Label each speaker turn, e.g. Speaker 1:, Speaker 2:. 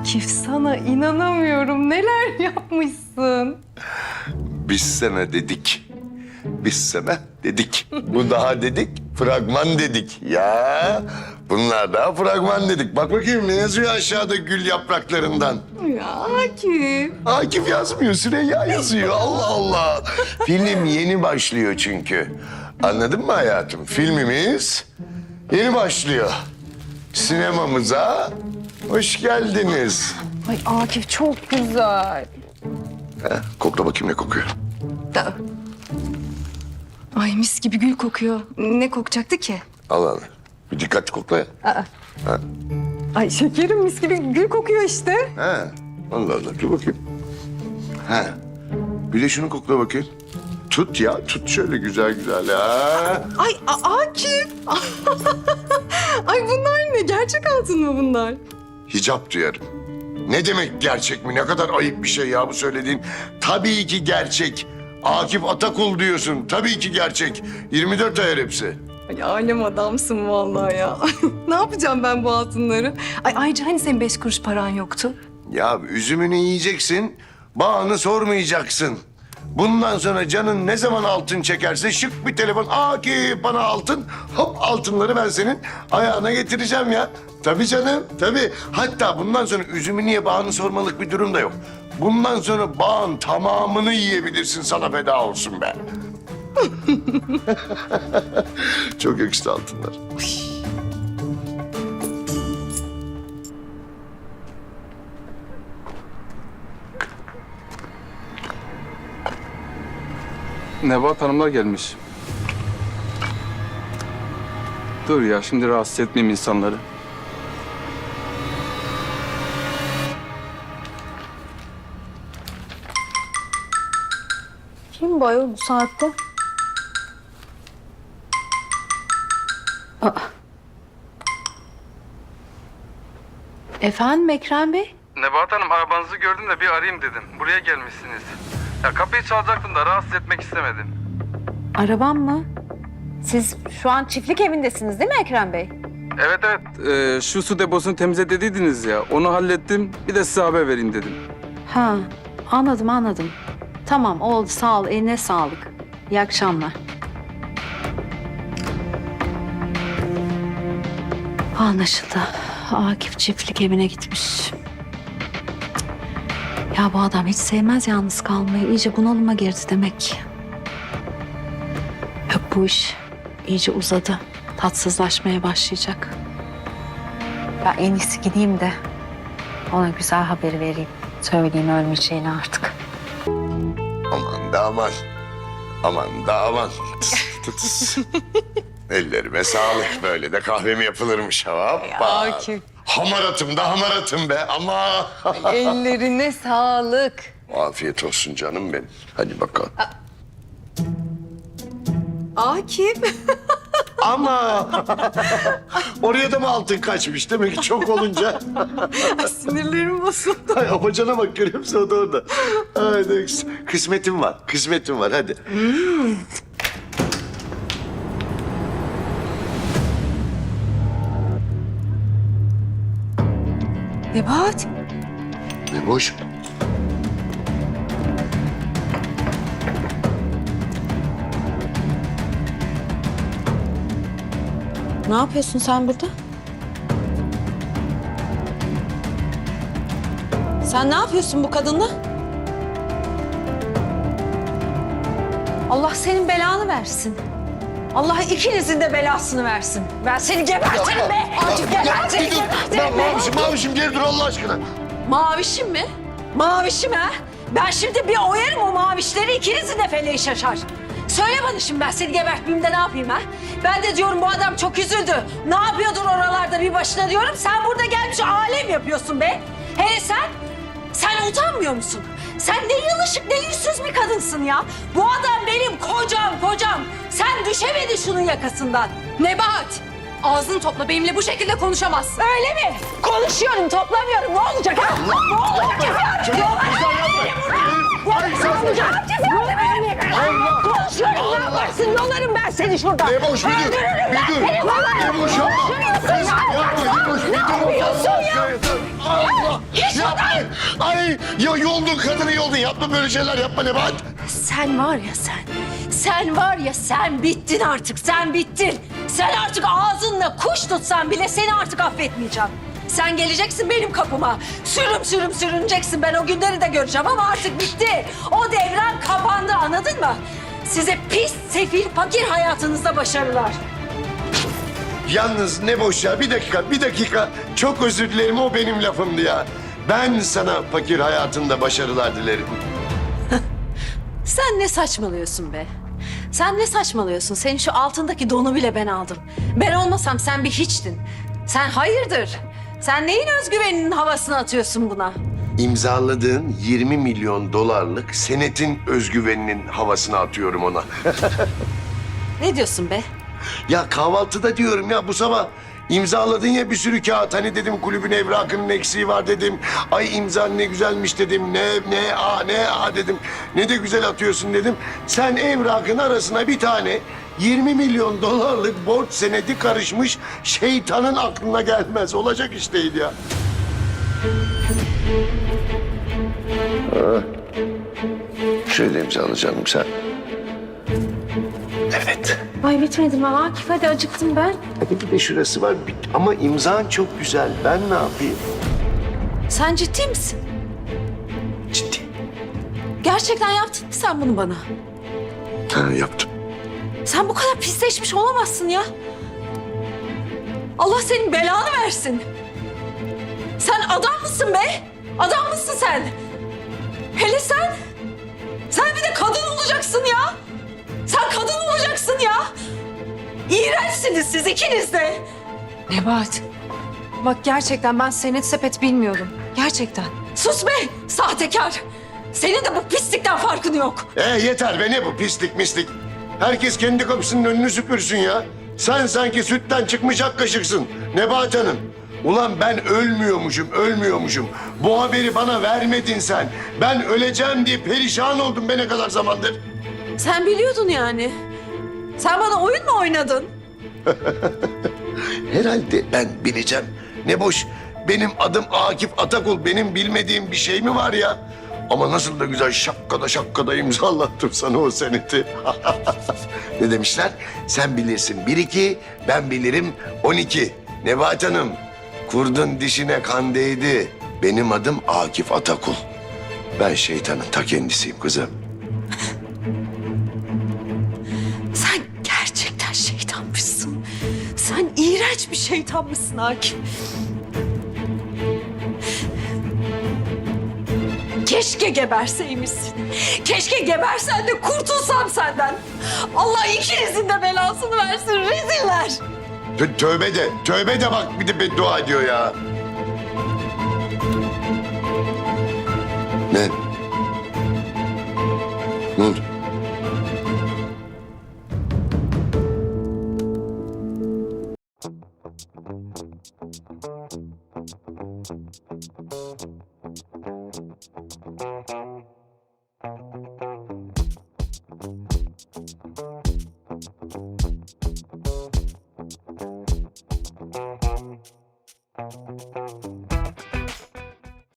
Speaker 1: Akif sana inanamıyorum. Neler yapmışsın?
Speaker 2: Biz sana dedik. Biz sana dedik. Bu daha dedik, fragman dedik. Ya bunlar daha fragman dedik. Bak bakayım ne yazıyor aşağıda gül yapraklarından.
Speaker 1: Ya Akif.
Speaker 2: Akif yazmıyor, Süreyya yazıyor. Allah Allah. Film yeni başlıyor çünkü. Anladın mı hayatım? Filmimiz yeni başlıyor. Sinemamıza hoş geldiniz.
Speaker 1: Ay Akif çok güzel.
Speaker 2: Ha, kokla bakayım ne kokuyor.
Speaker 1: Da. Ay mis gibi gül kokuyor. Ne kokacaktı ki?
Speaker 2: Al al. Bir dikkat kokla. ya.
Speaker 1: Ay şekerim mis gibi gül kokuyor işte.
Speaker 2: Ha. Allah Allah. Dur bakayım. Ha. Bir de şunu kokla bakayım. Tut ya. Tut şöyle güzel güzel ha.
Speaker 1: Ay A- Akif. Ay bunlar ne? Gerçek altın mı bunlar?
Speaker 2: Hicap duyarım. Ne demek gerçek mi? Ne kadar ayıp bir şey ya bu söylediğin. Tabii ki gerçek. Akif Atakul diyorsun. Tabii ki gerçek. 24 ayar hepsi.
Speaker 1: Ay alem adamsın vallahi ya. ne yapacağım ben bu altınları? Ay ayrıca hani senin beş kuruş paran yoktu?
Speaker 2: Ya üzümünü yiyeceksin, bağını sormayacaksın. Bundan sonra canın ne zaman altın çekerse şık bir telefon. Akif bana altın. Hop altınları ben senin ayağına getireceğim ya. Tabii canım tabii. Hatta bundan sonra üzümü niye bağını sormalık bir durum da yok. Bundan sonra bağın tamamını yiyebilirsin sana feda olsun be. Çok yakıştı altınlar.
Speaker 3: Nebahat Hanımlar gelmiş. Dur ya şimdi rahatsız etmeyeyim insanları.
Speaker 4: Kim bu ayol bu saatte? Aa. Efendim Ekrem Bey?
Speaker 3: Nebahat Hanım arabanızı gördüm de bir arayayım dedim. Buraya gelmişsiniz. Ya kapıyı çalacaktım da rahatsız etmek istemedim.
Speaker 4: Arabam mı? Siz şu an çiftlik evindesiniz değil mi Ekrem Bey?
Speaker 3: Evet evet ee, şu su deposunu temizle dediydiniz ya onu hallettim bir de size haber vereyim dedim.
Speaker 4: Ha anladım anladım. Tamam oldu sağ ol eline sağlık. İyi akşamlar. Anlaşıldı. Akif çiftlik evine gitmiş. Ya bu adam hiç sevmez yalnız kalmayı. İyice bunalıma girdi demek. Yok bu iş iyice uzadı. Tatsızlaşmaya başlayacak. Ben en iyisi gideyim de ona güzel haberi vereyim. Söyleyeyim ölmeyeceğini artık.
Speaker 2: Aman da aman. Aman da aman. Ellerime sağlık. Böyle de kahve mi yapılırmış? Hoppa.
Speaker 1: Akif.
Speaker 2: Hamaratım da hamaratım be ama.
Speaker 1: Ellerine sağlık.
Speaker 2: Afiyet olsun canım benim. Hadi bakalım.
Speaker 1: Akif.
Speaker 2: Ama oraya da mı altın kaçmış? Demek ki çok olunca.
Speaker 1: Ay, sinirlerim bozuldu.
Speaker 2: Ay, Hocana bak görüyor musun? O da orada. Hadi kısmetim var. Kısmetim var hadi.
Speaker 1: Nebahat.
Speaker 2: Ne boş.
Speaker 4: Ne yapıyorsun sen burada? Sen ne yapıyorsun bu kadınla? Allah senin belanı versin. Allah ikinizin de belasını versin. Ben seni gebertirim be. Acık gebertirim, gebertirim be.
Speaker 2: mavişim, mavişim geri dur Allah aşkına.
Speaker 4: Mavişim mi? Mavişim ha? Ben şimdi bir oyarım o mavişleri ikinizin de feleği şaşar. Söyle bana şimdi ben seni gebertmeyeyim de ne yapayım ha? Ben de diyorum bu adam çok üzüldü. Ne yapıyordur oralarda bir başına diyorum. Sen burada gelmiş alem yapıyorsun be. Hele sen, sen utanmıyor musun? Sen ne yılışık ne yüzsüz bir kadınsın ya. Bu adam benim kocam kocam. Sen düşemedin şunun yakasından.
Speaker 1: Nebahat. Ağzını topla benimle bu şekilde konuşamazsın.
Speaker 4: Öyle mi? Konuşuyorum, toplamıyorum. Ne olacak ha? Ne olacak? Ne olacak? Konuşuyorum, ne yaparsın? Yolarım ben seni şuradan.
Speaker 2: Ne boş bir dur. Bir dur. Ne boş.
Speaker 4: Konuşuyorsun
Speaker 2: Kız
Speaker 4: ya.
Speaker 2: yapma ne boş bir
Speaker 4: Ne
Speaker 2: dur.
Speaker 4: yapıyorsun ya?
Speaker 2: Allah.
Speaker 4: Hiç
Speaker 2: Ay ya yoldun kadını yoldun. Yapma böyle şeyler yapma Nebahat.
Speaker 4: Sen var ya sen. Sen var ya sen bittin artık. Sen bittin. Sen artık ağzınla kuş tutsan bile seni artık affetmeyeceğim. Sen geleceksin benim kapıma. Sürüm sürüm sürüneceksin. Ben o günleri de göreceğim ama artık bitti. O devran kapandı anladın mı? Size pis, sefil, fakir hayatınızda başarılar.
Speaker 2: Yalnız ne boş ya. Bir dakika, bir dakika. Çok özür dilerim. O benim lafımdı ya. Ben sana fakir hayatında başarılar dilerim.
Speaker 4: Sen ne saçmalıyorsun be? Sen ne saçmalıyorsun? Senin şu altındaki donu bile ben aldım. Ben olmasam sen bir hiçtin. Sen hayırdır? Sen neyin özgüveninin havasını atıyorsun buna?
Speaker 2: İmzaladığın 20 milyon dolarlık senetin özgüveninin havasını atıyorum ona.
Speaker 4: Ne diyorsun be?
Speaker 2: ya kahvaltıda diyorum ya bu sabah imzaladın ya bir sürü kağıt. Hani dedim kulübün evrakının eksiği var dedim. Ay imzan ne güzelmiş dedim. Ne ne a ne a dedim. Ne de güzel atıyorsun dedim. Sen evrakın arasına bir tane 20 milyon dolarlık borç senedi karışmış şeytanın aklına gelmez. Olacak iş değil ya. Şöyle imzalayacağım sen.
Speaker 4: Ay bitmedi mi Akif? Hadi acıktım ben.
Speaker 2: Hadi bir de şurası var ama imzan çok güzel. Ben ne yapayım?
Speaker 4: Sen ciddi misin?
Speaker 2: Ciddi.
Speaker 4: Gerçekten yaptın mı sen bunu bana?
Speaker 2: Ha, yaptım.
Speaker 4: Sen bu kadar pisleşmiş olamazsın ya. Allah senin belanı versin. Sen adam mısın be? Adam mısın sen? Hele sen. Sen bir de kadın olacaksın ya. İğrençsiniz siz ikiniz de.
Speaker 1: Nebahat. Bak gerçekten ben senet sepet bilmiyorum. Gerçekten.
Speaker 4: Sus be sahtekar. Senin de bu pislikten farkın yok.
Speaker 2: E yeter be ne bu pislik mislik. Herkes kendi kapısının önünü süpürsün ya. Sen sanki sütten çıkmış ak kaşıksın Nebahat Hanım. Ulan ben ölmüyormuşum, ölmüyormuşum. Bu haberi bana vermedin sen. Ben öleceğim diye perişan oldum be ne kadar zamandır.
Speaker 4: Sen biliyordun yani. Sen bana oyun mu oynadın?
Speaker 2: Herhalde ben bileceğim. Ne boş. Benim adım Akif Atakul. Benim bilmediğim bir şey mi var ya? Ama nasıl da güzel şakkada şakkada imzalattım sana o seneti. ne demişler? Sen bilirsin bir iki, ben bilirim on iki. Nebahat Hanım, kurdun dişine kan değdi. Benim adım Akif Atakul. Ben şeytanın ta kendisiyim kızım.
Speaker 4: Bir şeytanmışsın Akif. Keşke geberseymişsin. Keşke gebersen de kurtulsam senden. Allah ikinizin de belasını versin reziller.
Speaker 2: Tö- tövbe de, tövbe de bak bir de beddua ediyor ya. Ne? Thank you.